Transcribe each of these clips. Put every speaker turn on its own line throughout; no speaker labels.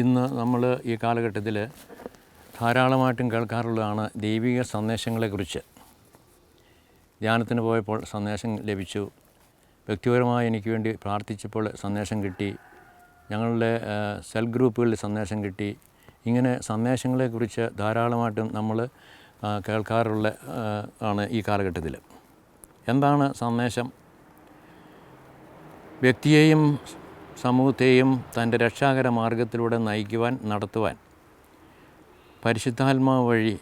ഇന്ന് നമ്മൾ ഈ കാലഘട്ടത്തിൽ ധാരാളമായിട്ടും കേൾക്കാറുള്ളതാണ് ദൈവിക സന്ദേശങ്ങളെക്കുറിച്ച്. ധ്യാനത്തിന് പോയപ്പോൾ സന്ദേശം ലഭിച്ചു. വ്യക്തിപരമായി എനിക്ക് വേണ്ടി പ്രാർത്ഥിച്ചപ്പോൾ സന്ദേശം കിട്ടി. ഞങ്ങളുടെ സെൽ ഗ്രൂപ്പുകളിൽ സന്ദേശം കിട്ടി. ഇങ്ങനെ സന്ദേശങ്ങളെക്കുറിച്ച് ധാരാളമായിട്ടും നമ്മൾ കേൾക്കാറുള്ള ആണ് ഈ കാലഘട്ടത്തിൽ. എന്താണ് സന്ദേശം? വ്യക്തിയെയും സമൂഹത്തെയും തന്റെ രക്ഷാകര മാർഗത്തിലൂടെ നയിക്കുവാൻ നടത്തുവാൻ. പരിശുദ്ധാത്മാവ് വഴി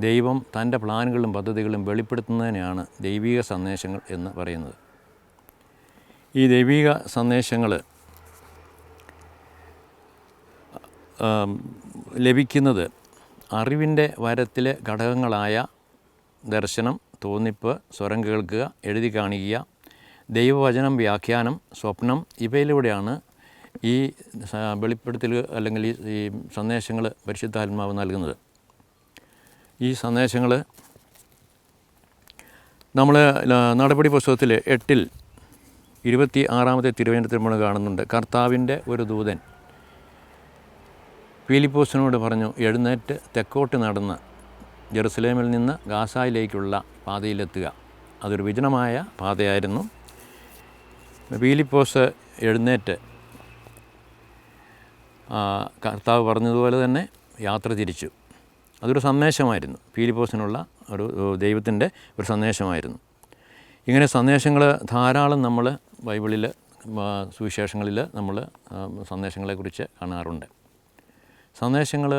ദൈവം തന്റെ പ്ലാനുകളും പദ്ധതികളും വെളിപ്പെടുത്തുന്നതിനാണ് ദൈവിക സന്ദേശങ്ങൾ എന്ന് പറയുന്നത്. ഈ ദൈവിക സന്ദേശങ്ങൾ ലഭിക്കുന്നത് അറിവിന്റെ വരത്തിലെ ഘടകങ്ങളായ ദർശനം തോന്നിപ്പ് സ്വരം കേൾക്കുക എഴുതി കാണിക്കുക ദൈവവചനം വ്യാഖ്യാനം സ്വപ്നം ഇവയിലൂടെയാണ് ഈ വെളിപ്പെടുത്തൽ അല്ലെങ്കിൽ ഈ സന്ദേശങ്ങൾ പരിശുദ്ധാത്മാവ് നൽകുന്നത്. ഈ സന്ദേശങ്ങൾ നമ്മൾ നടപടി പുസ്തകത്തിൽ എട്ടിൽ ഇരുപത്തി ആറാമത്തെ തിരുവനന്തപുരത്തിൽ നമ്മൾ കാണുന്നുണ്ട്. കർത്താവിന്റെ ഒരു ദൂതൻ ഫിലിപ്പോസിനോട് പറഞ്ഞു എഴുന്നേറ്റ് തെക്കോട്ട് നടന്ന് ജെറുസലേമിൽ നിന്ന് ഗാസായിലേക്കുള്ള പാതയിലെത്തുക. അതൊരു വിജനമായ പാതയായിരുന്നു. ഫിലിപ്പോസ് എഴുന്നേറ്റ് കർത്താവ് പറഞ്ഞതുപോലെ തന്നെ യാത്ര തിരിച്ചു. അതൊരു സന്ദേശമായിരുന്നു. ഫീലിപ്പോസിനുള്ള ഒരു ദൈവത്തിന്റെ ഒരു സന്ദേശമായിരുന്നു. ഇങ്ങനെ സന്ദേശങ്ങൾ ധാരാളം നമ്മൾ ബൈബിളിൽ സുവിശേഷങ്ങളിൽ നമ്മൾ സന്ദേശങ്ങളെക്കുറിച്ച് കാണാറുണ്ട്. സന്ദേശങ്ങൾ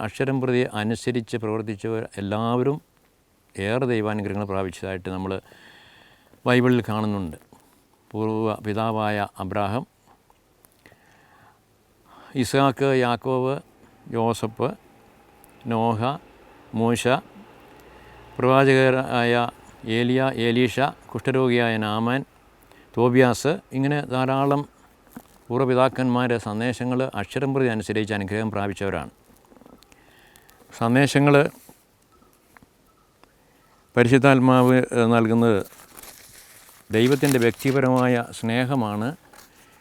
അക്ഷരം പ്രതി അനുസരിച്ച് പ്രവർത്തിച്ചവർ എല്ലാവരും ഏറെ ദൈവാനുഗ്രഹങ്ങൾ പ്രാപിച്ചതായിട്ട് നമ്മൾ ബൈബിളിൽ കാണുന്നുണ്ട്. പൂർവ പിതാവായ അബ്രാഹം ഇസാക്ക് യാക്കോവ് ജോസഫ് നോഹ മൂശ പ്രവാചകരായ ഏലിയ ഏലീഷ കുഷ്ഠരോഗിയായ നാമാൻ തോബിയാസ് ഇങ്ങനെ ധാരാളം പൂർവപിതാക്കന്മാരെ സന്ദേശങ്ങൾ അക്ഷരം പ്രതി അനുസരിച്ച് അനുഗ്രഹം പ്രാപിച്ചവരാണ്. സന്ദേശങ്ങൾ പരിശുദ്ധാത്മാവ് നൽകുന്നത് ദൈവത്തിന്റെ വ്യക്തിപരമായ സ്നേഹമാണ്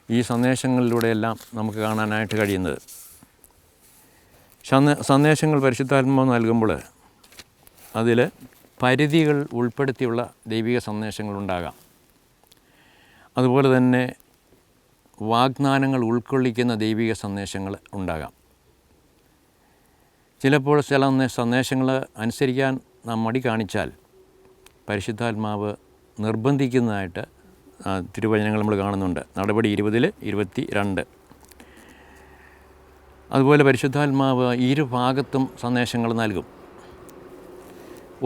ഈ സന്ദേശങ്ങളിലൂടെയെല്ലാം നമുക്ക് കാണാനായിട്ട് കഴിയുന്നത്. സന്ദേശങ്ങൾ പരിശുദ്ധാത്മാവ് നൽകുമ്പോൾ അതിൽ പരിധികൾ ഉൾപ്പെടുത്തിയുള്ള ദൈവിക സന്ദേശങ്ങളുണ്ടാകാം. അതുപോലെ തന്നെ വാഗ്ദാനങ്ങൾ ഉൾക്കൊള്ളിക്കുന്ന ദൈവിക സന്ദേശങ്ങൾ ഉണ്ടാകാം. ചിലപ്പോൾ ചില സന്ദേശങ്ങൾ അനുസരിക്കാൻ നാം മടി കാണിച്ചാൽ പരിശുദ്ധാത്മാവ് നിർബന്ധിക്കുന്നതായിട്ട് തിരുവചനങ്ങൾ നമ്മൾ കാണുന്നുണ്ട്. നടപടി ഇരുപതിൽ ഇരുപത്തി രണ്ട് അതുപോലെ പരിശുദ്ധാത്മാവ് ഇരുഭാഗത്തും സന്ദേശങ്ങൾ നൽകും.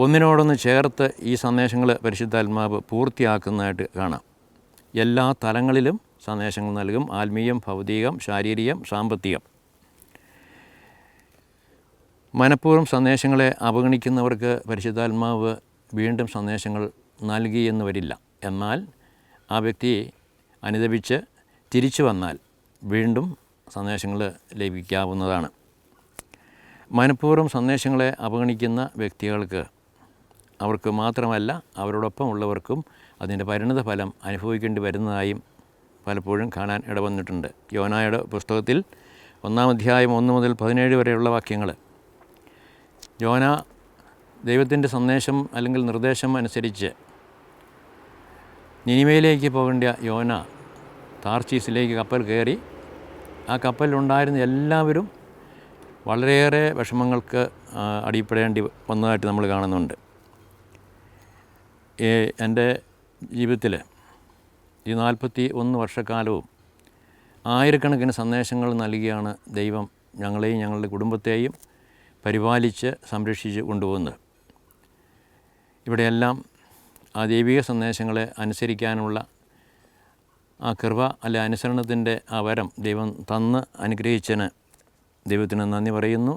ഒന്നിനോടൊന്ന് ചേർത്ത് ഈ സന്ദേശങ്ങൾ പരിശുദ്ധാത്മാവ് പൂർത്തിയാക്കുന്നതായിട്ട് കാണാം. എല്ലാ തലങ്ങളിലും സന്ദേശങ്ങൾ നൽകും. ആത്മീയം ഭൗതികം ശാരീരികം സാമ്പത്തികം. മനഃപൂർവം സന്ദേശങ്ങളെ അവഗണിക്കുന്നവർക്ക് പരിശുദ്ധാത്മാവ് വീണ്ടും സന്ദേശങ്ങൾ നൽകി എന്ന് വരില്ല. എന്നാൽ ആ വ്യക്തി അനുദപിച്ച് തിരിച്ചു വന്നാൽ വീണ്ടും സന്ദേശങ്ങൾ ലഭിക്കാവുന്നതാണ്. മനഃപൂർവം സന്ദേശങ്ങളെ അവഗണിക്കുന്ന വ്യക്തികൾക്ക് അവർക്ക് മാത്രമല്ല അവരോടൊപ്പം ഉള്ളവർക്കും അതിന്റെ പരിണിത ഫലം അനുഭവിക്കേണ്ടി വരുന്നതായും പലപ്പോഴും കാണാൻ ഇടവന്നിട്ടുണ്ട്. യോനായുടെ പുസ്തകത്തിൽ ഒന്നാം അധ്യായം ഒന്ന് മുതൽ പതിനേഴ് വരെയുള്ള വാക്യങ്ങൾ. യോന ദൈവത്തിന്റെ സന്ദേശം അല്ലെങ്കിൽ നിർദ്ദേശം അനുസരിച്ച് നിനിമയിലേക്ക് പോകേണ്ട യോന താർച്ചീസിലേക്ക് കപ്പൽ കയറി ആ കപ്പലിലുണ്ടായിരുന്ന എല്ലാവരും വളരെയേറെ വിഷമങ്ങൾക്ക് അടിപ്പെടേണ്ടി വന്നതായിട്ട് നമ്മൾ കാണുന്നുണ്ട്. എന്റെ ജീവിതത്തിൽ ഈ നാൽപ്പത്തി ഒന്ന് വർഷക്കാലവും ആയിരക്കണക്കിന് സന്ദേശങ്ങൾ നൽകിയാണ് ദൈവം ഞങ്ങളെയും ഞങ്ങളുടെ കുടുംബത്തെയും പരിപാലിച്ച് സംരക്ഷിച്ച് കൊണ്ടുപോകുന്നത്. ഇവിടെയെല്ലാം ആ ദൈവിക സന്ദേശങ്ങളെ അനുസരിക്കാനുള്ള ആ കൃപ അല്ലെ അനുസരണത്തിന്റെ ആ വരം ദൈവം തന്ന് അനുഗ്രഹിച്ചതിന് ദൈവത്തിന് നന്ദി പറയുന്നു.